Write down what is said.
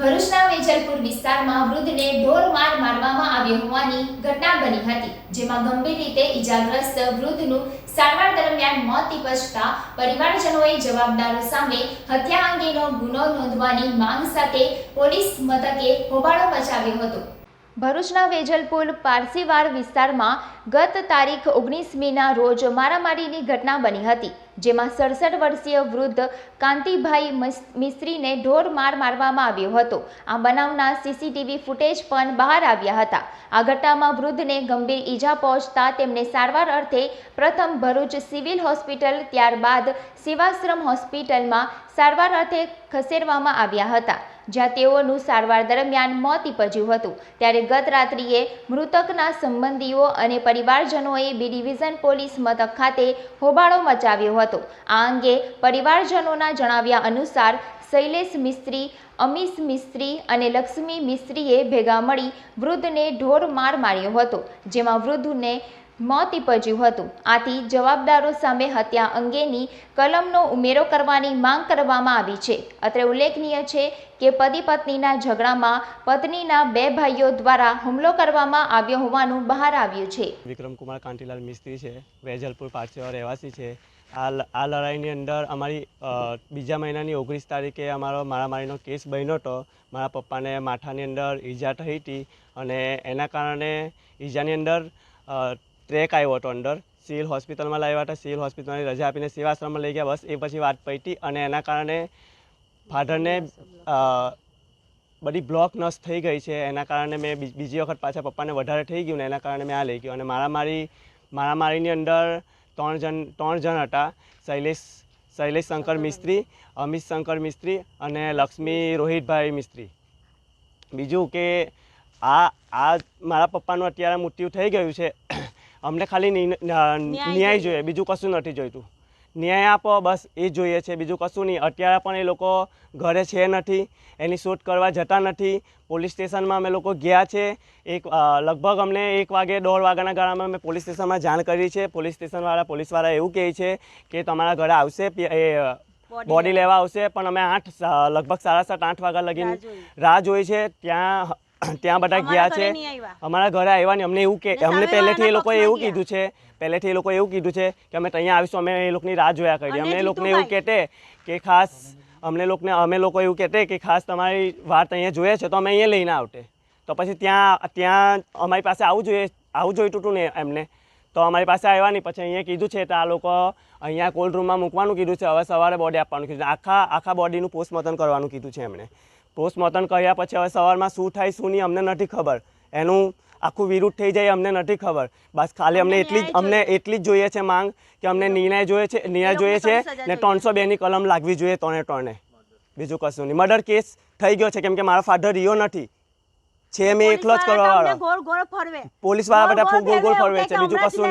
ભરૂચના વેજલપુર વિસ્તારમાં વૃદ્ધને ઢોર માર મારવામાં આવ્યો હોવાની ઘટના બની હતી, જેમાં ગંભીર રીતે ઈજાગ્રસ્ત વૃદ્ધનું સારવાર દરમિયાન મોત નિપજતા પરિવારજનોએ જવાબદારો સામે હત્યા અંગેનો ગુનો નોંધવાની માંગ સાથે પોલીસ મથકે હોબાળો મચાવ્યો હતો. ભરૂચના વેજલપુર પારસીવાર વિસ્તારમાં ગત તારીખ ઓગણીસમીના રોજ મારામારીની ઘટના બની હતી. જેમાં સડસઠ વર્ષીય વૃદ્ધ કાંતિભાઈ મિસ્ત્રીને ઢોર માર મારવામાં આવ્યો હતો. આ બનાવના સીસીટીવી ફૂટેજ પણ બહાર આવ્યા હતા. આ ઘટનામાં વૃદ્ધને ગંભીર ઈજા પહોંચતા તેમને સારવાર અર્થે પ્રથમ ભરૂચ સિવિલ હોસ્પિટલ, ત્યારબાદ સેવાશ્રમ હોસ્પિટલમાં સારવાર અર્થે ખસેડવામાં આવ્યા હતા. જ્યાં તેઓનું સારવાર દરમિયાન મોત નીપજ્યું હતું. ત્યારે ગત રાત્રિએ મૃતકના સંબંધીઓ અને પરિવારજનોએ બી ડિવિઝન પોલીસ મથક ખાતે હોબાળો મચાવ્યો હતો. આ અંગે પરિવારજનોના જણાવ્યા અનુસાર શૈલેષ મિસ્ત્રી, અમીશ મિસ્ત્રી અને લક્ષ્મી મિસ્ત્રીએ ભેગા મળી વૃદ્ધને ઢોર માર માર્યો હતો, જેમાં વૃદ્ધને મોત નીપજ્યું હતું. આથી જવાબદારો સામે હત્યા અંગેની કલમનો ઉમેરો કરવાની માંગ કરવામાં આવી છે. અત્રે ઉલ્લેખનીય છે કે પતિ પત્નીના ઝઘડામાં પત્નીના બે ભાઈઓ દ્વારા હુમલો કરવામાં આવ્યો હોવાનું બહાર આવ્યું છે. વિક્રમકુમાર કાંટીલાલ મિસ્ત્રી છે, વેજલપુર પાછળ રહેવાસી છે. આ આ લડાઈની અંદર અમારી બીજા મહિનાની ઓગણીસ તારીખે અમારો મારામારીનો કેસ બન્યો હતો. મારા પપ્પાને માથાની અંદર ઈજા થઈ હતી અને એના કારણે ઈજાની અંદર ટ્રેક આવ્યો હતો અંદર. સિવિલ હોસ્પિટલમાં લાવ્યા હતા. સિવિલ હોસ્પિટલની રજા આપીને સેવાશ્રમમાં લઈ ગયા. બસ એ પછી વાત પૈટી અને એના કારણે ફાધરને બધી બ્લોક નસ થઈ ગઈ છે. એના કારણે મેં બીજી વખત પાછા પપ્પાને વધારે થઈ ગયું ને એના કારણે મેં આ લઈ ગયો. અને મારામારી, મારામારીની અંદર ત્રણ જણ ત્રણ જણ હતા. શૈલેષ શૈલેષ શંકર મિસ્ત્રી, અમિત શંકર મિસ્ત્રી અને લક્ષ્મી રોહિતભાઈ મિસ્ત્રી. બીજું કે આ આ મારા પપ્પાનું અત્યારે મૃત્યુ થઈ ગયું છે. અમને ખાલી ન્યાય જોઈએ. બીજું કશું નથી જોઈતું. ન્યાય આપો બસ એ જોઈએ છે. બીજું કશું નહીં. અત્યારે પણ એ લોકો ઘરે છે નથી એની શોધ કરવા જતા નથી. પોલીસ સ્ટેશનમાં અમે લોકો ગયા છે. એક લગભગ અમને એક વાગે દોઢ વાગ્યાના ગાળામાં અમે પોલીસ સ્ટેશનમાં જાણ કરી છે. પોલીસ સ્ટેશનવાળા પોલીસવાળા એવું કહે છે કે તમારા ઘરે આવશે એ બોડી લેવા. આવશે પણ અમે આઠ લગભગ સાડા સાત આઠ વાગ્યા લગીને રાહ જોઈ છે. ત્યાં ત્યાં બધા ગયા છે. અમારા ઘરે આવ્યા ને અમને એવું કે અમને પહેલેથી એ લોકોએ એવું કીધું છે પહેલેથી એ લોકોએ એવું કીધું છે કે અમે ત્યાં આવીશું અમે એ લોકોની રાહ જોયા કરીએ અમને એ લોકોને એવું કહેતે કે ખાસ અમને લોકોને અમે લોકો એવું કહેતે કે ખાસ તમારી વાત અહીંયા જોઈએ છે તો અમે અહીંયા લઈને આવતે. તો પછી ત્યાં ત્યાં અમારી પાસે આવું જોઈએ આવું જોઈતું હતું ને એમને. તો અમારી પાસે આવ્યા નહીં પછી અહીંયા કીધું છે તો આ લોકો અહીંયા કોલ્ડ રૂમમાં મૂકવાનું કીધું છે હવે સવારે બોડી આપવાનું કીધું છે. આખા આખા બોડીનું પોસ્ટમોર્ટમ કરવાનું કીધું છે એમણે. પોસ્ટમોર્ટમ કર્યા પછી હવે સવારમાં શું થાય શું નહીં અમને નથી ખબર. એનું આખું વિરુદ્ધ થઈ જાય અમને નથી ખબર. બસ ખાલી અમને એટલી જ અમને એટલી જ જોઈએ છે માંગ કે અમને નિર્ણય જોઈએ છે નિર્ણય જોઈએ છે ને ત્રણસો બેની કલમ લાગવી જોઈએ ત્રણે ત્રણે. બીજું કશું નહીં. મર્ડર કેસ થઈ ગયો છે કેમ કે મારો ફાધર રહ્યો નથી. છે મેં એકલો જ કરવા વાળો પોલીસવાળા બધા ગોળ ગોળ ફેરવે, છે. બીજું કશું